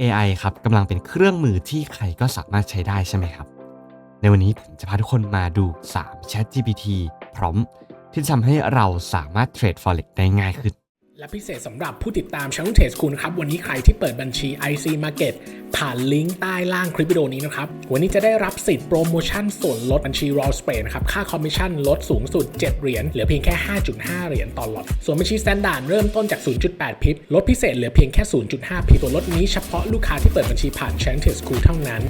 AI ครับกำลังเป็นเครื่องมือที่ใครก็สามารถใช้ได้ใช่ไหมครับ ในวันนี้ผมจะพาทุกคนมาดู 3 Chat GPT พร้อม ที่จะทำให้เราสามารถเทรด Forex ได้ง่ายขึ้น และพิเศษสำหรับผู้ติดตามช่องเทรดคุณครับ วันนี้ใครที่เปิดบัญชี IC Market ผ่านลิงก์ใต้ล่างคลิปวิดีโอนี้นะครับ วันนี้จะได้รับสิทธิ์โปรโมชั่นส่วนลดบัญชี r o l l s p a y นะครับ ค่าคอมมิชชั่นลดสูงสุด 7 เหรียญเหลือเพียงแค่ 5.5 เหรียญต่อหลอตส่วนบัญชี Standard เริ่มต้นจาก 0.8 พิบลดพิเศษเหลือเพียงแค่ 0.5 พิบส่วนลดนี้เฉพาะลูกค้าที่เปิดบัญชีผ่าน c h a n t e d School เท่านั้น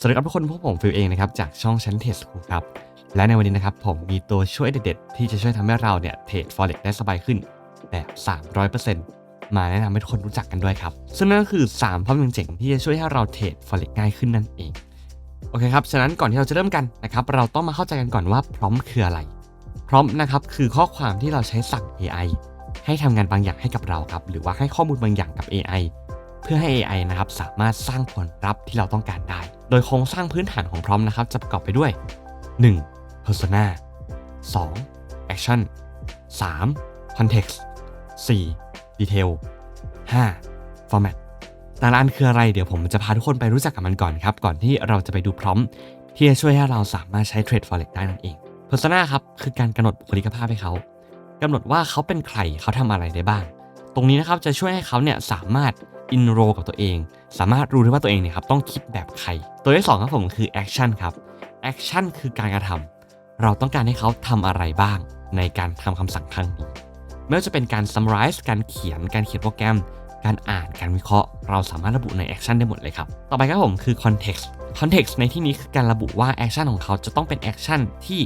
สวัสดีครับทุกคนพวกผมฟิลเองนะครับจากช่องชั้นเทสกูครับ และในวันนี้นะครับผมมีตัวช่วยเด็ดๆ ที่จะช่วยทำให้เราเนี่ยเทรด Forex ได้สบายขึ้นแบบ 300%มาแนะนำให้ทุกคนรู้จักกันด้วยครับ ซึ่งนั่นก็คือ3พร้อมเจ๋งๆที่จะช่วยให้เราเทรด Forex ง่ายขึ้นนั่นเอง โอเคครับ ฉะนั้นก่อนที่เราจะเริ่มกันนะครับ เราต้องมาเข้าใจกันก่อนว่าพร้อมคืออะไร พร้อมนะครับคือข้อความที่เราใช้สั่ง AI ให้ทำงานบางอย่างให้กับเราครับ หรือว่าให้ข้อมูลบางอย่างกับ AI เพื่อให้ AI นะครับสามารถสร้างผลลัพธ์ที่เราต้องการได้ โดยโครงสร้างพื้นฐานของพร้อมนะครับจะประกอบไปด้วย 1. Persona 2. action 3. context 4. detail 5. format แต่ละอันคืออะไรเดี๋ยวผมจะพาทุกคนไปรู้จักกับมันก่อนครับ ก่อนที่เราจะไปดูพร้อม ที่จะช่วยให้เราสามารถใช้เทรด forex ได้นั่นเอง persona ครับ คือการกำหนดบุคลิกภาพให้เขากำหนดว่าเขาเป็นใครเขาทำอะไรได้บ้าง ตรงนี้นะครับจะช่วยให้เขาเนี่ยสามารถอินโรกับตัวเอง สามารถรู้ได้ว่าตัวเองเนี่ยครับต้องคิดแบบใคร ตัวที่สองครับผมคือแอคชั่นครับแอคชั่นคือการกระทำ เราต้องการให้เขาทำอะไรบ้างในการทำคำสั่งครั้งนี้ ไม่ว่าจะเป็นการ summarize การเขียน การเขียนโปรแกรม การอ่าน การวิเคราะห์ เราสามารถระบุในแอคชั่นได้หมดเลยครับ ต่อไปครับผมคือ context context ในที่นี้คือการระบุว่าแอคชั่นของเขาจะต้องเป็นแอคชั่นที่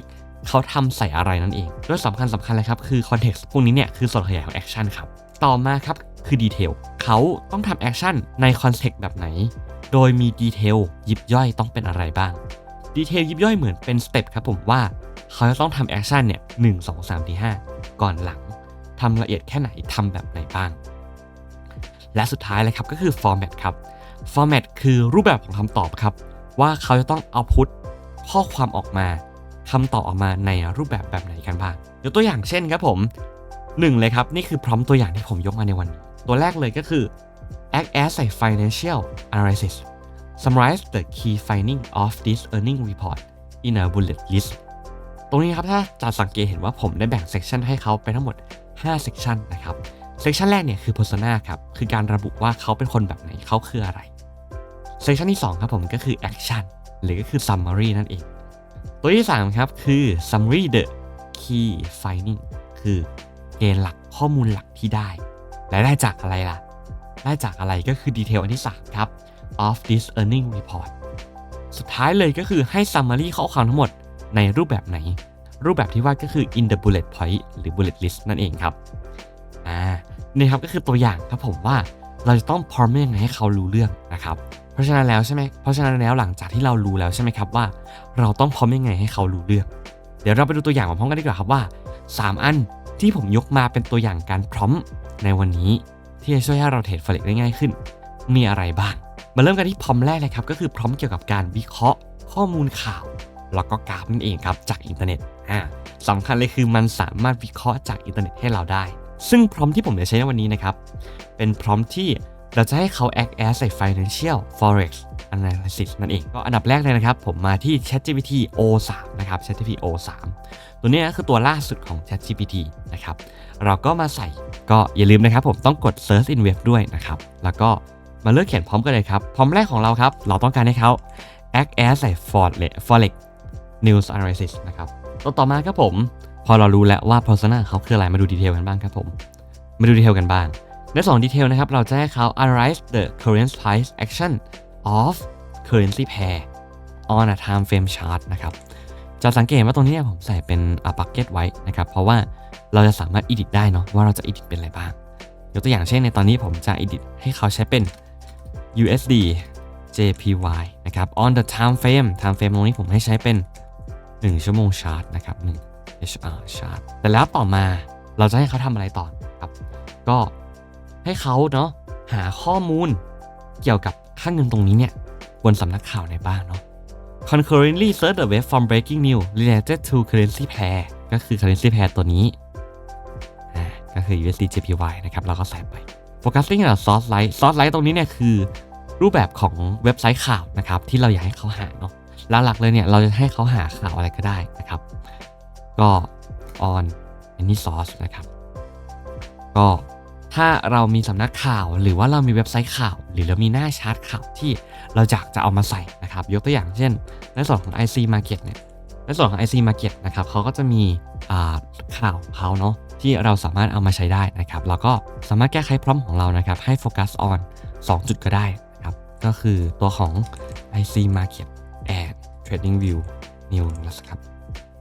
เขาทำใส่อะไรนั่นเองโดยสำคัญสำคัญเลยครับคือ context พวกนี้เนี่ยคือส่วนขยายของแอคชั่นครับ ต่อมาครับคือดีเทลเขาต้องทำแอคชั่นในคอนเทกต์แบบไหน โดยมีดีเทลยิบย่อยต้องเป็นอะไรบ้าง ดีเทลยิบย่อยเหมือนเป็นสเต็ปครับผมว่า เขาจะต้องทำแอคชั่นเนี่ยหนึ่งสองสามสี่ห้าก่อนหลังทำละเอียดแค่ไหนทำแบบไหนบ้าง และสุดท้ายเลยครับก็คือ format ครับ format คือรูปแบบของคำตอบครับ ว่าเขาจะต้องเอาพุทข้อความออกมาคำตอบออกมาในรูปแบบแบบไหนกันบ้างยกตัวอย่างเช่นครับผมหนึ่งเลยครับ นี่คือพร้อมตัวอย่างที่ผมยกมาในวันนี้ตัวแรกเลยก็คือ act as a financial analysis summarize the key finding of this earning report in a bullet list ตรงนี้ครับถ้าจะสังเกตเห็นว่าผมได้แบ่งเซกชันให้เขาไปทั้งหมด5เซกชันนะครับเซกชันแรกเนี่ยคือ persona ครับคือการระบุว่าเขาเป็นคนแบบไหนเขาคืออะไรเซกชันที่ 2 ครับผมก็คือ action หรือก็คือ summary นั่นเอง ตัวที่ 3 ครับคือ summary the key finding คือเกณฑ์หลักข้อมูลหลักที่ได้ และได้จากอะไรล่ะ ได้จากอะไรก็คือดีเทลอันที่ 3 ครับ of this earning report สุดท้ายเลยก็คือให้ summary ข้อความทั้งหมด ในรูปแบบไหน รูปแบบที่ว่าก็คือ in the bullet point หรือ bullet list นั่นเองครับอ่านี่ครับก็คือตัวอย่างครับผมว่าเราจะต้องพร้อมยังไงให้เขารู้เรื่องนะครับ เพราะฉะนั้นแล้วใช่ไหมเพราะฉะนั้นแล้วหลังจากที่เรารู้แล้วใช่ไหมครับว่า เราต้องพร้อมยังไงให้เขารู้เรื่อง เดี๋ยวเราไปดูตัวอย่างพร้อมกันดีกว่าครับว่า 3 อันที่ผมยกมาเป็นตัวอย่างการพร้อมในวันนี้ที่จะช่วยให้เราเทรดเฟลกได้ง่ายขึ้น มีอะไรบ้าง มาเริ่มกันที่พร้อมแรกเลยครับก็คือพร้อมเกี่ยวกับการวิเคราะห์ข้อมูลข่าว แล้วก็กราฟนั่นเองครับจากอินเทอร์เน็ตอ่าสำคัญเลยคือมันสามารถวิเคราะห์จากอินเทอร์เน็ตให้เราได้ ซึ่งพร้อมที่ผมจะใช้ในวันนี้นะครับ เป็นพร้อมที่เราจะให้เขา act as a financial forex analysis นั่นเองก็อันดับแรกเลยนะครับ ผมมาที่ ChatGPT O3 นะครับ ChatGPT O3 ตัวนี้คือตัวล่าสุดของ ChatGPT นะครับ เราก็มาใส่ก็อย่าลืมนะครับ ผมต้องกด search in web ด้วยนะครับ แล้วก็มาเลือกเขียนพร้อมกันเลยครับ พร้อมแรกของเราครับ เราต้องการให้เขา act as a forex news analysis นะครับตัวต่อมาครับผม พอเรารู้แล้วว่า persona เขาคืออะไรมาดูดีเทลกันบ้างครับผม มาดูดีเทลกันบ้าง ในสองดีเทลนะครับ เราจะให้เขา analyze the current price action of currency pair on a time frame chart นะครับจะสังเกตว่าตรงนี้ผมใส่เป็น a bucket ไว้นะครับ เพราะว่าเราจะสามารถ edit ได้เนาะว่าเราจะ edit เป็นอะไรบ้าง ยกตัวอย่างเช่นในตอนนี้ผมจะ edit ให้เขาใช้เป็น USD JPY นะครับ on the time frame time frame ตรงนี้ผมให้ใช้เป็น 1 ชั่วโมงชาร์ตนะครับ1 HR ชาร์ตแต่แล้วต่อมาเราจะให้เขาทำอะไรต่อครับ ก็ให้เขาเนาะหาข้อมูลเกี่ยวกับค่าเงินตรงนี้เนี่ยบนสำนักข่าวไหนบ้างเนาะ concurrently search the web from breaking news related to currency pair ก็คือ currency pair ตัวนี้ ก็คือ USD JPY นะครับ เราก็ใส่ไป focusing on source light source light ตรงนี้เนี่ยคือรูปแบบของเว็บไซต์ข่าวนะครับ ที่เราอยากให้เขาหาเนาะ หลักๆเลยเนี่ยเราจะให้เขาหาข่าวอะไรก็ได้นะครับ ก็ on any source นะครับ ก็ถ้าเรามีสำนักข่าวหรือว่าเรามีเว็บไซต์ข่าว หรือเรามีหน้าชาร์ตข่าวที่เราอยากจะเอามาใส่นะครับ ยกตัวอย่างเช่น ในส่วนของ IC Market เนี่ยในส่วนของ IC Market นะครับเขาก็จะมีข่าวเขาเนาะที่เราสามารถเอามาใช้ได้นะครับแล้วก็สามารถแก้ไขพร้อมของเรานะครับ ให้โฟกัส on 2จุดก็ได้นะครับ ก็คือตัวของ IC Market and Trading View News นะครับ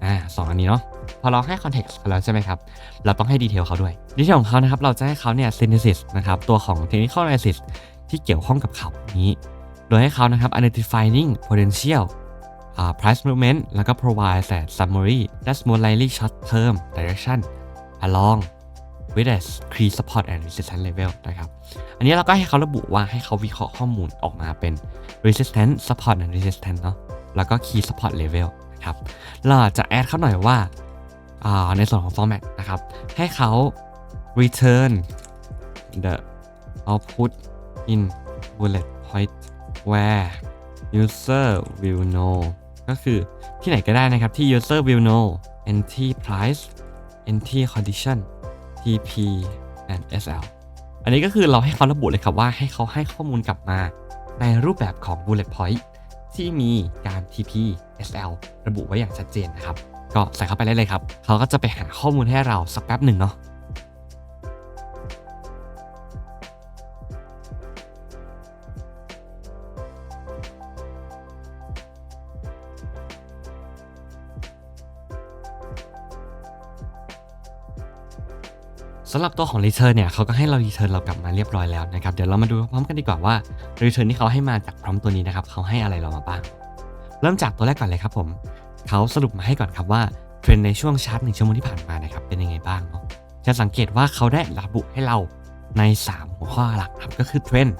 อ่าสองอันนี้เนาะพอเราให้ context กันแล้วใช่ไหมครับ เราต้องให้ดีเทลเขาด้วยดีเทลของเขานะครับ เราจะให้เขาเนี่ย synthesis นะครับ ตัวของ technical analysis ที่เกี่ยวข้องกับข่าวนี้ โดยให้เขานะครับ identifying potential uh, price movement แล้วก็ provide a summary that's more likely short term direction along with a key support and resistance level นะครับ อันนี้เราก็ให้เขาระบุว่าให้เขาวิเคราะห์ข้อมูลออกมาเป็น resistance support and resistance เนาะ แล้วก็ key support level นะครับเราจะแอดเขาหน่อยว่าอ่าในส่วนของ format นะครับ ให้เขา return the output in bullet point where user will know ก็คือที่ไหนก็ได้นะครับที่ user will know entry price entry condition TP and SL อันนี้ก็คือเราให้เขาระบุเลยครับว่าให้เขาให้ข้อมูลกลับมาในรูปแบบของ bullet point ที่มีการ TP SL ระบุไว้อย่างชัดเจนนะครับ ก็ใส่เข้าไปได้เลยครับ เขาก็จะไปหาข้อมูลให้เราสักแป๊บหนึ่งเนาะำหรับตัวของ Return เนี่ยเขาก็ให้เรา Return เรากลับมาเรียบร้อยแล้วนะครับเดี๋ยวเรามาดูพร้อมกันดีกว่าว่า Return ที่เขาให้มาจากพร้อมตัวนี้นะครับเขาให้อะไรเรามาบ้างเริ่มจากตัวแรกก่อนเลยครับผมเขาสรุปมาให้ก่อนครับว่าเทรนในช่วงชาร์ตหนึ่งชั่วโมงที่ผ่านมานะครับเป็นยังไงบ้างเนาะจะสังเกตว่าเขาได้ระบุให้เราใน 3 หัวข้อหลักครับก็คือเทรนด์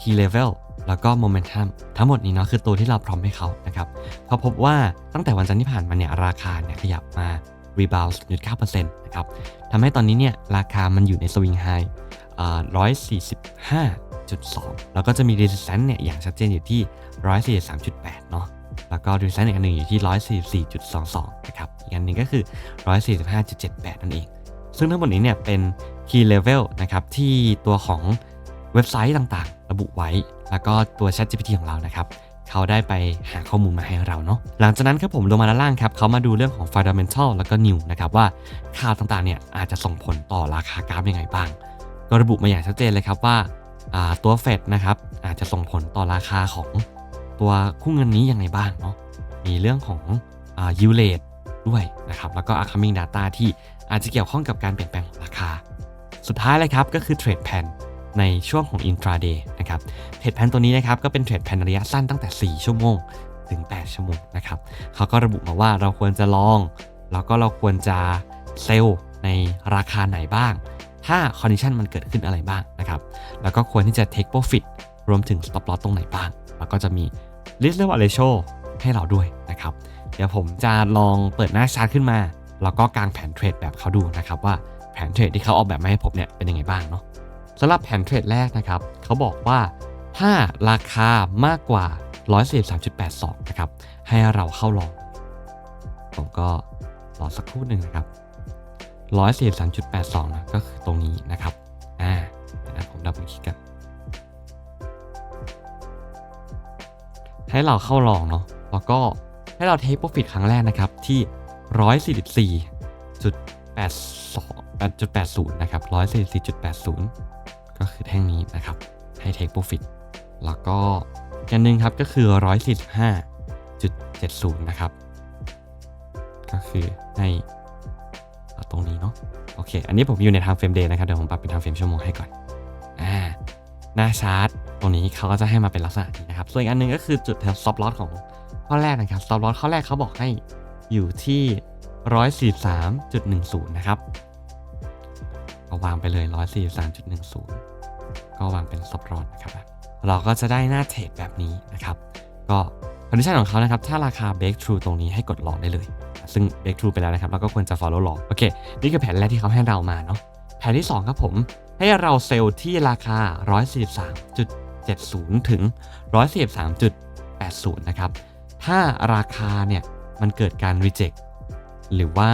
key level แล้วก็ momentum ทั้งหมดนี้เนาะคือตัวที่เราพร้อมให้เขานะครับเขาพบว่าตั้งแต่วันจันทร์ที่ผ่านมาเนี่ยราคาเนี่ยขยับมา rebound 0.9%นะครับทำให้ตอนนี้เนี่ยราคามันอยู่ในสวิงไฮอ่า145.2แล้วก็จะมี resistance เนี่ยอย่างชัดเจนอยู่ที่143.8เนาะแล้วก็ resistance อีกอันหนึ่งอยู่ที่144.22นะครับอีกอันหนึ่งก็คือ145.78นั่นเอง ซึ่งทั้งหมดนี้เนี่ยเป็น key level นะครับที่ตัวของเว็บไซต์ต่างๆ ระบุไว้ แล้วก็ตัว Chat GPT ของเรานะครับ เขาได้ไปหาข้อมูลมาให้เราเนาะหลังจากนั้นครับผมลงมาด้านล่างครับเขามาดูเรื่องของ fundamental แล้วก็ new นะครับว่าข่าวต่างๆเนี่ยอาจจะส่งผลต่อราคากราฟยังไงบ้าง ก็ระบุมาอย่างชัดเจนเลยครับว่าตัวเฟดนะครับอาจจะส่งผลต่อราคาของตัวคู่เงินนี้ยังไงบ้างเนาะมีเรื่องของอ่า yield rate ด้วยนะครับแล้วก็ upcoming data ที่อาจจะเกี่ยวข้องกับการเปลี่ยนแปลงของราคา สุดท้ายเลยครับก็คือ trade plan ในช่วงของ intraday นะครับเทรดแพนตัวนี้นะครับก็เป็นเทรดแพนระยะสั้นตั้งแต่ 4 ชั่วโมง ถึง 8 ชั่วโมงนะครับเขาก็ระบุมาว่าเราควรจะลอง แล้วก็เราควรจะเซลล์ในราคาไหนบ้าง ถ้าคอนดิชันมันเกิดขึ้นอะไรบ้างนะครับแล้วก็ควรที่จะ take profit รวมถึง stop loss ตรงไหนบ้าง แล้วก็จะมี risk reward ratio ให้เราด้วยนะครับเดี๋ยวผมจะลองเปิดหน้าชาร์ตขึ้นมา แล้วก็กางแผนเทรดแบบเขาดูนะครับว่าแผนเทรดที่เขาออกแบบมาให้ผมเนี่ยเป็นยังไงบ้างเนาะ สำหรับแผนเทรดแรกนะครับ เขาบอกว่า ถ้าราคามากกว่า 143.82 นะครับ ให้เราเข้าลอง ผมก็รอสักครู่หนึ่งนะครับ 143.82 นะ ก็คือตรงนี้นะครับ อ่าผมดับเบิลคลิกกัน ให้เราเข้าลองเนาะ แล้วก็ให้เราเทคโปรฟิตครั้งแรกนะครับที่ 144.82 8.80 นะครับ 144.80 ก็คือแท่งนี้นะครับให้ take profit แล้วก็อีกอันหนึงครับก็คือ 145.70 นะครับ ก็คือให้เอาตรงนี้เนาะโอเค อันนี้ผมอยู่ใน time frame day นะครับ เดี๋ยวผมปรับเป็น time frame ชั่วโมงให้ก่อนอ่าหน้าชาร์ตตรงนี้เขาก็จะให้มาเป็นลักษณะนี้นะครับ ส่วนอีกอันหนึงก็คือจุด stop loss ของข้อแรกนะครับ stop loss ข้อแรกเขาบอกให้อยู่ที่ 143.10 นะครับ วางไปเลย 143.10 ก็วางเป็นซับรอนนะครับ เราก็จะได้หน้าเทรดแบบนี้นะครับ ก็คอนดิชันของเขานะครับ ถ้าราคา break through ตรงนี้ให้กดลองได้เลย ซึ่ง break through ไปแล้วนะครับ เราก็ควรจะ follow ลอง โอเค นี่คือแผนแรกที่เขาให้เรามาเนาะ แผนที่ 2 ครับผม ให้เราเซลล์ที่ราคา 143.70 ถึง 143.80 นะครับ ถ้าราคาเนี่ย มันเกิดการ reject หรือว่า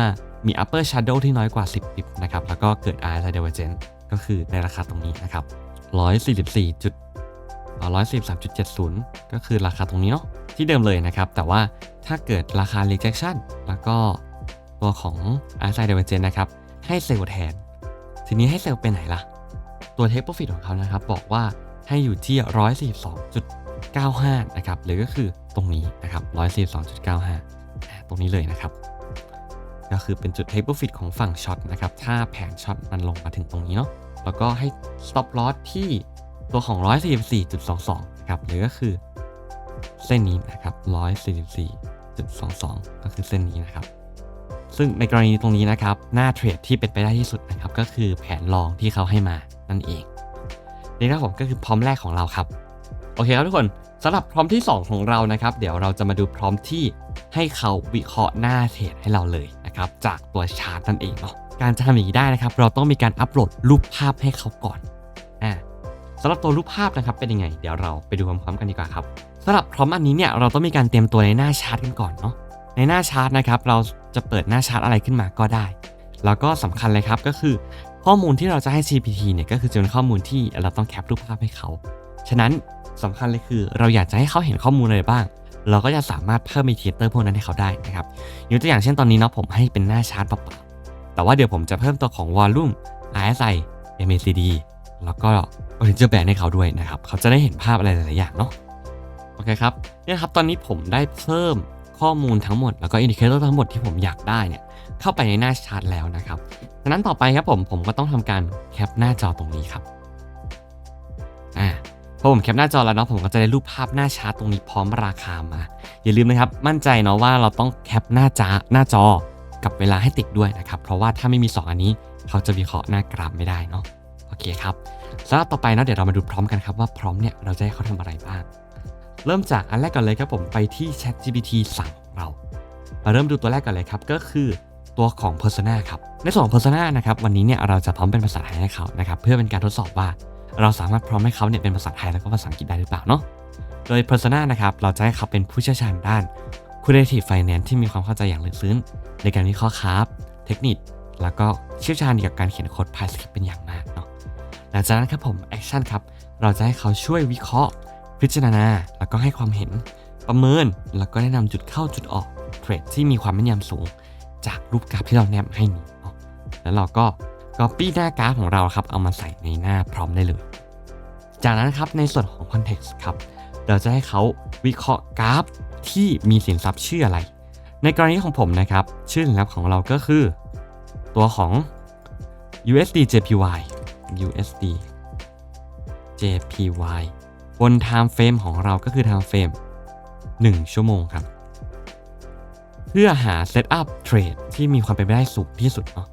มี upper shadow ที่น้อยกว่า 10ปิบนะครับ แล้วก็เกิด RSI divergence ก็คือในราคาตรงนี้นะครับ144จุด143.70 ก็คือราคาตรงนี้เนาะที่เดิมเลยนะครับ แต่ว่าถ้าเกิดราคา rejection แล้วก็ตัวของ RSI divergence นะครับ ให้เซลล์แทน ทีนี้ให้เซลล์ไปไหนล่ะ ตัว take profit ของเขานะครับ บอกว่าให้อยู่ที่ 142.95 นะครับหรือก็คือตรงนี้นะครับ142.95 ตรงนี้เลยนะครับ ก็คือเป็นจุด take profit ของฝั่งช็อตนะครับถ้าแผนช็อตมันลงมาถึงตรงนี้เนาะแล้วก็ให้ stop loss ที่ตัวของ 144.22ครับหรือก็คือเส้นนี้นะครับ144.22 ก็คือเส้นนี้นะครับ ซึ่งในกรณีตรงนี้นะครับ หน้าเทรดที่เป็นไปได้ที่สุดนะครับ ก็คือแผนลองที่เขาให้มานั่นเองนี่ครับผมก็คือพร้อมแรกของเราครับ โอเคครับทุกคนสำหรับพร้อมที่ 2 ของเรานะครับ เดี๋ยวเราจะมาดูพร้อมที่ให้เขาวิเคราะห์หน้าเทรดให้เราเลยนะครับจากตัวชาร์ตนั่นเองเนาะการจะทำอย่างนี้ได้นะครับ เราต้องมีการอัปโหลดรูปภาพให้เขาก่อนอ่าสำหรับตัวรูปภาพนะครับเป็นยังไง เดี๋ยวเราไปดูพร้อมๆกันดีกว่าครับสำหรับพร้อมอันนี้เนี่ยเราต้องมีการเตรียมตัวในหน้าชาร์ตกันก่อนเนาะในหน้าชาร์ตนะครับเราจะเปิดหน้าชาร์ตอะไรขึ้นมาก็ได้ แล้วก็สำคัญเลยครับก็คือ ข้อมูลที่เราจะให้ GPT เนี่ยก็คือจะเป็นข้อมูลที่เราต้องแคปรูปภาพให้เขา ฉะนั้น สำคัญเลยคือ เราอยากจะให้เขาเห็นข้อมูลอะไรบ้าง เราก็จะสามารถเพิ่มมีเทเตอร์พวกนั้นให้เขาได้นะครับยกตัวอย่างเช่นตอนนี้เนาะผมให้เป็นหน้าชาร์ตเปล่าๆแต่ว่าเดี๋ยวผมจะเพิ่มตัวของ Volume RSI MACD แล้วก็ Bollinger Band ให้เขาด้วยนะครับ เขาจะได้เห็นภาพอะไรหลายๆอย่างเนาะโอเคครับเนี่ยครับตอนนี้ผมได้เพิ่มข้อมูลทั้งหมดแล้วก็อินดิเคเตอร์ทั้งหมดที่ผมอยากได้เนี่ยเข้าไปในหน้าชาร์ตแล้วนะครับดังนั้นต่อไปครับผมผมก็ต้องทำการแคปหน้าจอตรงนี้ครับอ่า พอผมแคปหน้าจอแล้วเนาะผมก็จะได้รูปภาพหน้าชาร์ตตรงนี้พร้อมราคามา อย่าลืมนะครับมั่นใจเนาะว่าเราต้องแคปหน้าจาหน้าจอกับเวลาให้ติดด้วยนะครับ เพราะว่าถ้าไม่มี 2 อันนี้ เขาจะวิเคราะห์หน้ากราฟไม่ได้เนาะโอเคครับสำหรับต่อไปเนาะเดี๋ยวเรามาดูพร้อมกันครับว่าพร้อมเนี่ยเราจะให้เขาทำอะไรบ้าง เริ่มจากอันแรกก่อนเลยครับผมไปที่ Chat GPT สั่งของเรามาเริ่มดูตัวแรกก่อนเลยครับก็คือตัวของ Persona ครับในส่วนของ Persona นะครับวันนี้เนี่ยเราจะพร้อมเป็นภาษาไทยให้เขานะครับเพื่อเป็นการทดสอบว่า เราสามารถพร้อมให้เขาเนี่ยเป็นภาษาไทยแล้วก็ภาษาอังกฤษได้หรือเปล่าเนาะ โดย Persona นะครับเราจะให้เขาเป็นผู้เชี่ยวชาญด้าน Creative Finance ที่มีความเข้าใจอย่างลึกซึ้งในการวิเคราะห์คราฟเทคนิค แล้วก็เชี่ยวชาญเกี่ยวกับการเขียนโค้ด Python เป็นอย่างมากเนาะ หลังจากนั้นครับผม Action ครับเราจะให้เขาช่วยวิเคราะห์ พิจารณา แล้วก็ให้ความเห็นประเมิน แล้วก็แนะนำจุดเข้าจุดออกเทรดที่มีความแม่นยำสูง จากรูปกราฟที่เราแนบให้นี้แล้วเราก็ Copy หน้ากราฟของเราครับเอามาใส่ในหน้าพร้อมได้เลย จากนั้นครับในส่วนของ context ครับเราจะให้เขาวิเคราะห์กราฟที่มีสินทรัพย์ชื่ออะไร ในกรณีของผมนะครับชื่อสินทรัพย์ของเราก็คือ ตัวของ USD JPY USD JPY บน time frame ของเราก็คือ time frame 1 ชั่วโมงครับ เพื่อหา setup trade ที่มีความเป็นไปได้สูงที่สุดเนาะ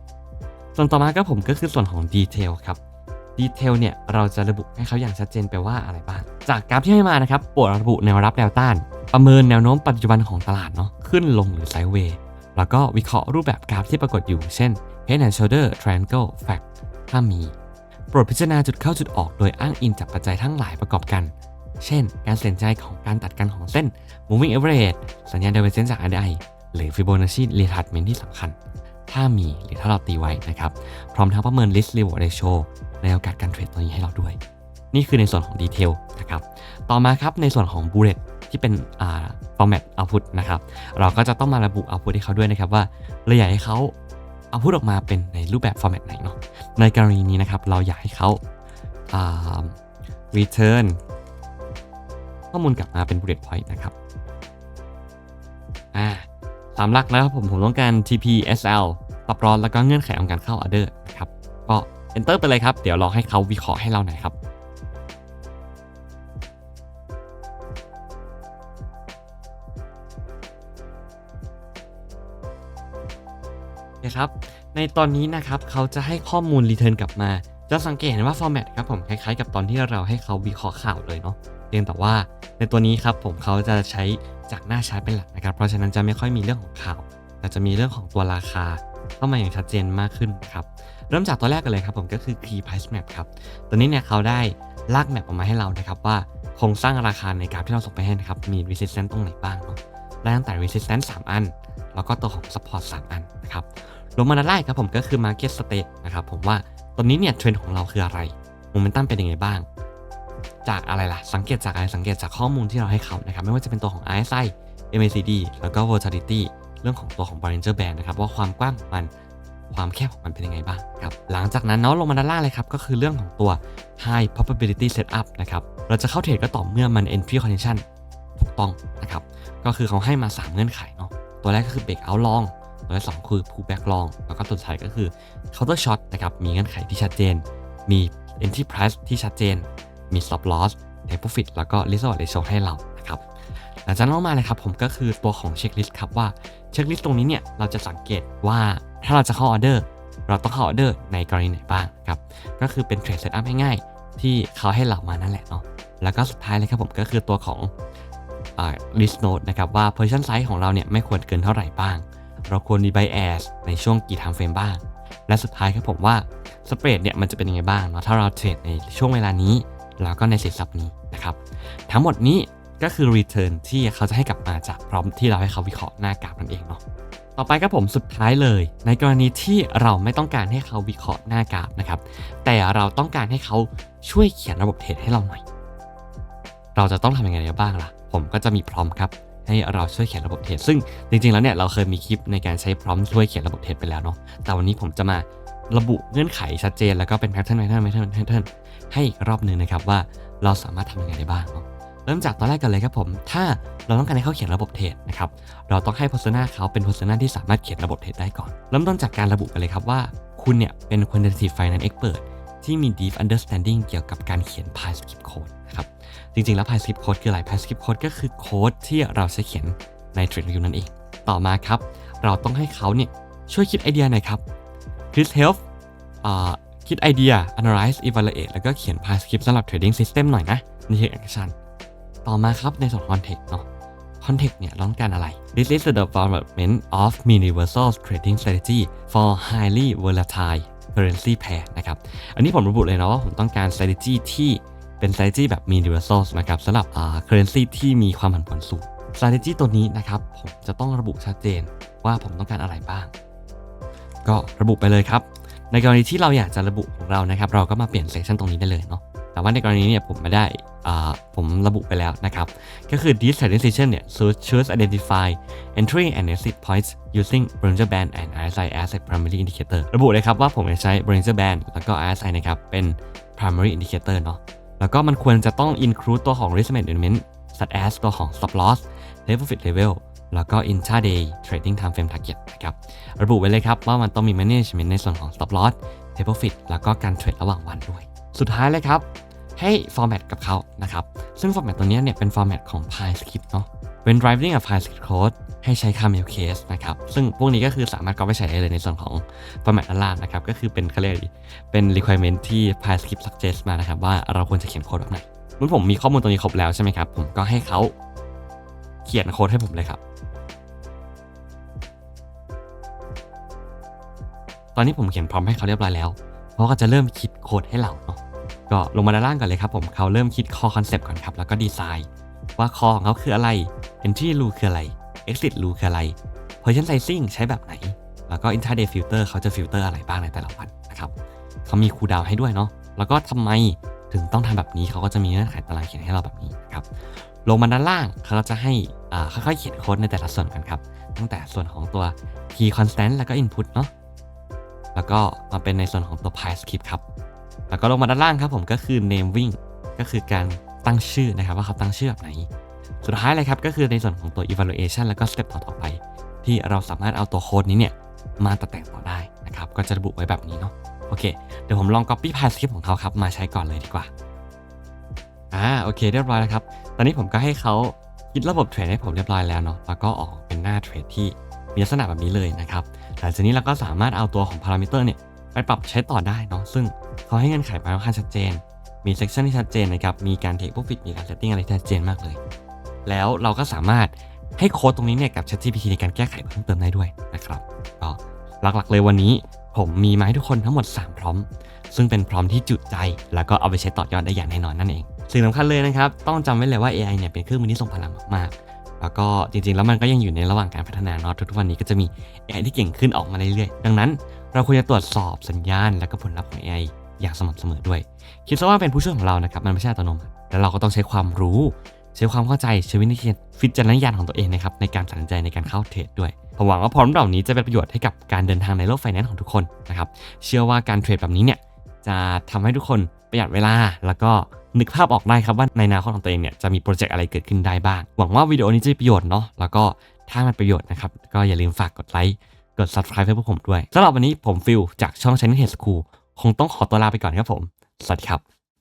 ส่วนต่อมาก็ผมก็คือส่วนของ detail ครับดีเทลเนี่ยเราจะระบุให้เขาอย่างชัดเจนไปว่าอะไรบ้าง จากกราฟที่ให้มานะครับโปรดระบุแนวรับแนวต้าน ประเมินแนวโน้มปัจจุบันของตลาดเนาะขึ้นลงหรือไซด์เวย์แล้วก็วิเคราะห์รูปแบบกราฟที่ปรากฏอยู่ เช่น Head and Shoulder Triangle Fact ถ้ามี โปรดพิจารณาจุดเข้าจุดออกโดยอ้างอิงจากปัจจัยทั้งหลายประกอบกัน เช่น การเส้นใจของการตัดกันของเส้น moving average สัญญาณ divergence จาก RSI หรือ Fibonacci retracement ที่สำคัญ ถ้ามีหรือถ้าเราตีไว้นะครับพร้อมทั้งประเมิน risk reward ratio ในโอกาสการเทรดตัวนี้ให้เราด้วย นี่คือในส่วนของดีเทลนะครับต่อมาครับในส่วนของ bullet ที่เป็นอ่า format output นะครับเราก็จะต้องมาระบุ output ให้เขาด้วยนะครับว่าเราอยากให้เขา output ออกมาเป็นในรูปแบบ format ไหนเนาะในกรณีนี้นะครับเราอยากให้เขาอ่า return ข้อมูลกลับมาเป็น bullet point นะครับอ่า ตามหลักนะครับผมผมต้องการ TPSL ตับรอนแล้วก็เงื่อนไขของการเข้า order นะครับก็ enter ไปเลยครับ เดี๋ยวรอให้เขาวิเคราะห์ให้เราหน่อยครับโอเครับในตอนนี้นะครับเขาจะให้ข้อมูล return กลับมา จะสังเกตเห็นว่า format ครับผมคล้ายๆ กับตอนที่เราให้เขาวิเคราะห์ข่าวเลยเนาะเพียงแต่ว่าในตัวนี้ครับผมเขาจะใช้ จากหน้าชาร์ตเป็นหลักนะครับ เพราะฉะนั้นจะไม่ค่อยมีเรื่องของข่าว แต่จะมีเรื่องของตัวราคาเข้ามาอย่างชัดเจนมากขึ้นครับ เริ่มจากตัวแรกกันเลยครับผมก็คือ Key Price Map ครับ ตัวนี้เนี่ยเขาได้ลากแมปออกมาให้เรานะครับว่าโครงสร้างราคาในกราฟที่เราส่งไปให้นะครับมี resistance ตรงไหนบ้างเนาะได้ตั้งแต่ resistance 3 อัน แล้วก็ตัวของ support 3 อันนะครับลงมาด้านล่างครับผมก็คือ market state นะครับผมว่าตอนนี้เนี่ยเทรนด์ของเราคืออะไรโมเมนตัมเป็นยังไงบ้าง จากอะไรล่ะ สังเกตจากอะไรสังเกตจากข้อมูลที่เราให้เขานะครับ ไม่ว่าจะเป็นตัวของ RSI MACD แล้วก็ volatility เรื่องของตัวของ Bollinger Band นะครับ ว่าความกว้างของมันความแคบของมันเป็นยังไงบ้างครับ หลังจากนั้นเนาะลงมาด้านล่างเลยครับ ก็คือเรื่องของตัว high probability setup นะครับ เราจะเข้าเทรดก็ต่อเมื่อมัน entry condition ถูกต้องนะครับ ก็คือเขาให้มา 3 เงื่อนไขเนาะ ตัวแรกก็คือ break out long ตัวที่สองคือ pull back long แล้วก็ตัวสุดท้ายก็คือ counter shot นะครับ มีเงื่อนไขที่ชัดเจน มี entry price ที่ชัดเจน มี stop loss take profit แล้วก็ risk reward ratio ให้เรานะครับหลังจากนั้นมาเลยครับผมก็คือตัวของเช็คลิสต์ครับว่าเช็คลิสต์ตรงนี้เนี่ยเราจะสังเกตว่าถ้าเราจะเข้าออเดอร์เราต้องเข้าออเดอร์ในกรณีไหนบ้างครับก็คือเป็นเทรดเซตอัพง่ายๆที่เขาให้เรามานั่นแหละเนาะแล้วก็สุดท้ายเลยครับผมก็คือตัวของอ่า list note นะครับว่า position size ของเราเนี่ยไม่ควรเกินเท่าไหร่บ้าง เราควรมี bias ในช่วงกี่ time frame บ้าง และสุดท้ายครับผมว่าสเปรดเนี่ยมันจะเป็นยังไงบ้างเนาะถ้าเราเทรดในช่วงเวลานี้ แล้วก็ในสินทรัพย์นี้นะครับ ทั้งหมดนี้ก็คือ return ที่เขาจะให้กลับมาจากพร้อมที่เราให้เขาวิเคราะห์หน้ากราฟนั่นเองเนาะต่อไปครับผมสุดท้ายเลย ในกรณีที่เราไม่ต้องการให้เขาวิเคราะห์หน้ากราฟนะครับแต่เราต้องการให้เขาช่วยเขียนระบบเทรดให้เราหน่อย เราจะต้องทำยังไงบ้างล่ะ ผมก็จะมีพร้อมครับให้เราช่วยเขียนระบบเทรดซึ่งจริงๆแล้วเนี่ยเราเคยมีคลิปในการใช้พร้อมช่วยเขียนระบบเทรดไปแล้วเนาะแต่วันนี้ผมจะมาระบุเงื่อนไขชัดเจนแล้วก็เป็นแพทเทิร์นแพทเทิร์นแพทเทิร์นแพทเทิร์น ให้อีกรอบหนึ่งนะครับว่าเราสามารถทำยังไงได้บ้างเนาะเริ่มจากตอนแรกกันเลยครับผม ถ้าเราต้องการให้เขาเขียนระบบเทรดนะครับเราต้องให้ persona เขาเป็น persona ที่สามารถเขียนระบบเทรดได้ก่อน เริ่มต้นจากการระบุกันเลยครับว่า คุณเนี่ยเป็น quantitative finance expert ที่มี deep understanding เกี่ยวกับการเขียน Pi script code นะครับจริงๆ แล้ว Pi script code คืออะไร Pi script code ก็คือโค้ดที่เราใช้เขียนใน TradingView นั่นเอง ต่อมาครับ เราต้องให้เขาเนี่ยช่วยคิดไอเดียหน่อยครับ please help คิดไอเดีย analyze evaluate แล้วก็เขียน Pi script สำหรับ trading system หน่อยนะ นี่คือ action ต่อมาครับในส่วน context เนาะ context เนี่ยราต้องการอะไร This is the development of universal trading strategy for highly volatile currency pair นะครับ อันนี้ผมระบุเลยนะว่าผมต้องการ strategy ที่เป็น strategy แบบ universal นะครับสำหรับอ่า currency ที่มีความผันผวนสูง strategy ตัวนี้นะครับผมจะต้องระบุชัดเจนว่าผมต้องการอะไรบ้าง ก็ระบุไปเลยครับ ในกรณีที่เราอยากจะระบุของเรานะครับ เราก็มาเปลี่ยนเซสชันตรงนี้ได้เลยเนาะแต่ว่าในกรณีเนี่ยผมไม่ได้ผมระบุไปแล้วนะครับ ก็คือ this trading session เนี่ย should identify entry and exit points using Bollinger Band and RSI as a primary indicator ระบุเลยครับว่าผมจะใช้ Bollinger Band แล้วก็ RSI นะครับ เป็น primary indicator เนาะแล้วก็มันควรจะต้อง include ตัวของ risk management such as ตัวของ stop loss take profit level แล้วก็ intraday trading time frame target นะครับ ระบุไว้เลยครับว่ามันต้องมี management ในส่วนของ stop loss take fit แล้วก็การเทรดระหว่างวันด้วย สุดท้ายเลยครับ ให้ format กับเขานะครับ ซึ่ง format ตัวนี้เนี่ยเป็น format ของ Pi script เนาะ when driving a Pi script code ให้ใช้ camel case นะครับ ซึ่งพวกนี้ก็คือสามารถก็ไปใช้ได้เลยในส่วนของ format ด้านล่างนะครับ ก็คือเป็นเขาเรียกเป็น requirement ที่ Pi script suggest มานะครับว่าเราควรจะเขียนโค้ดแบบไหนเมื่อผมมีข้อมูลตรงนี้ครบแล้วใช่ไหมครับ ผมก็ให้เขาเขียนโค้ดให้ผมเลยครับ อนนี้ผมเขียนพร้อมให้เขาเรียบร้อยแล้วเขาก็จะเริ่มคิดโค้ดให้เราเนาะก็ลงมาด้านล่างก่อนเลยครับผมเขาเริ่มคิด core concept ก่อนครับแล้วก็ดีไซน์ ว่า core ของเขาคืออะไร entry rule คืออะไร exit rule คืออะไร position sizing ใช้แบบไหน แล้วก็ intraday filter เขาจะ filter อะไรบ้างในแต่ละวันนะครับเขามี cool down ให้ด้วยเนาะแล้วก็ทำไมถึงต้องทำแบบนี้เขาก็จะมีเงื่อนไขตารางเขียนให้เราแบบนี้นะครับลงมาด้านล่างเขาจะให้อ่าค่อยๆเขียนโค้ดในแต่ละส่วนกันครับ ตั้งแต่ส่วนของตัว key constant แล้วก็ input เนาะ แล้วก็มาเป็นในส่วนของตัว Pi script ครับ แล้วก็ลงมาด้านล่างครับผมก็คือ naming ก็คือการตั้งชื่อนะครับว่าเขาตั้งชื่อแบบไหน สุดท้ายเลยครับก็คือในส่วนของตัว evaluation แล้วก็ step ต่อไป ที่เราสามารถเอาตัวโค้ดนี้เนี่ยมาตัดแต่งต่อได้นะครับ ก็จะระบุไว้แบบนี้เนาะโอเค เดี๋ยวผมลอง copy Pi script ของเขาครับ มาใช้ก่อนเลยดีกว่า อ่า โอเค เรียบร้อยแล้วครับ ตอนนี้ผมก็ให้เขาคิดระบบเทรดให้ผมเรียบร้อยแล้วเนาะ แล้วก็ออกเป็นหน้าเทรดที่มีลักษณะแบบนี้เลยนะครับ หลังจากนี้เราก็สามารถเอาตัวของพารามิเตอร์เนี่ยไปปรับใช้ต่อได้เนาะซึ่งเขาให้เงื่อนไขมาค่อนข้างชัดเจน มีเซ c ชันที่ชัดเจนนะครับมีการเทค profit มีการ setting อะไรที่ชัดเจนมากเลย แล้วเราก็สามารถให้โค้ดตรงนี้เนี่ยกับ ChatGPT ในการแก้ไขเพิ่มเติมได้ด้วยนะครับก็หลักๆเลยวันนี้ผมมีมาให้ทุกคนทั้งหมด 3 พร้อม ซึ่งเป็นพร้อมที่จุใจ แล้วก็เอาไปใช้ต่อยอดได้อย่างแน่นอนนั่นเอง สิ่งสำคัญเลยนะครับ ต้องจำไว้เลยว่า AI เนี่ยเป็นเครื่องมือที่ทรงพลังมากๆ แล้วก็จริงๆ แล้วมันก็ยังอยู่ในระหว่างการพัฒนาเนาะทุกวันนี้ก็จะมี AI ที่เก่งขึ้นออกมาเรื่อยๆ ดังนั้น เราควรจะตรวจสอบสัญญาณและก็ผลลัพธ์ของ AI อย่างสม่ำเสมอด้วย คิดซะว่าเป็นผู้ช่วยของเรานะครับมันไม่ใช่อัตโนมัติแล้วเราก็ต้องใช้ความรู้ ใช้ความเข้าใจใช้วิธีฟิจารณญาณของตัวเองนะครับในการตัดสินใจในการเข้าเทรดด้วยผมหวังว่าพร้อมเหล่านี้จะเป็นประโยชน์ให้กับการเดินทางในโลกไฟแนนซ์ของทุกคนนะครับเชื่อว่าการเทรดแบบนี้เนี่ยจะทำให้ทุกคนประหยัดเวลาแล้วก็ นึกภาพออกได้ครับว่าในอนาคตของตัวเองเนี่ยจะมีโปรเจกต์อะไรเกิดขึ้นได้บ้าง หวังว่าวิดีโอนี้จะมีประโยชน์เนาะแล้วก็ถ้ามันประโยชน์นะครับก็อย่าลืมฝากกดไลค์กด subscribe ให้พวกผมด้วยสำหรับวันนี้ผมฟิลจากช่อง Channel Head School คงต้องขอตัวลาไปก่อนครับผม สวัสดีครับ